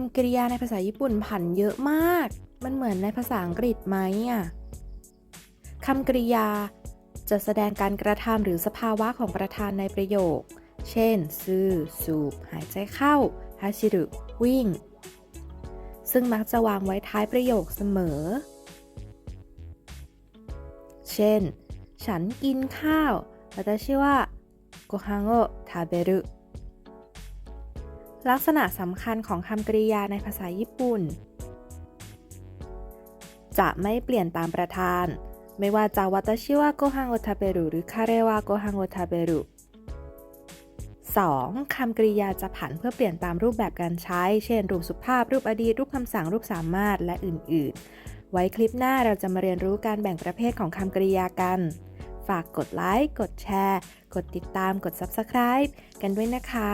ำกริยาในภาษาญี่ปุ่นผันเยอะมาก มันเหมือนในภาษาอังกฤษไหมอ่ะคำกริยาจะแสดงการกระทำหรือสภาวะของประธานในประโยค เช่น ซื้อ สูบ หายใจเข้าฮาชิรุวิ่ง ซึ่งมักจะวางไว้ท้ายประโยคเสมอ เช่น ฉันกินข้าว私はご飯を食べる ลักษณะสำคัญของคำกริยาในภาษาญี่ปุ่น จะไม่เปลี่ยนตามประธาน ไม่ว่าจะวัตชิวะโกฮังโอทาเบรุหรือคาเรวะโกฮังโอทาเบรุ 2. คำกริยาจะผันเพื่อเปลี่ยนตามรูปแบบการใช้ เช่น รูปสุภาพ รูปอดีต รูปคำสั่ง รูปสามารถ และอื่น ๆ ไว้คลิปหน้าเราจะมาเรียนรู้การแบ่งประเภทของคำกริยากัน ฝากกดไลค์ กดแชร์ กดติดตาม กด Subscribe กันด้วยนะคะ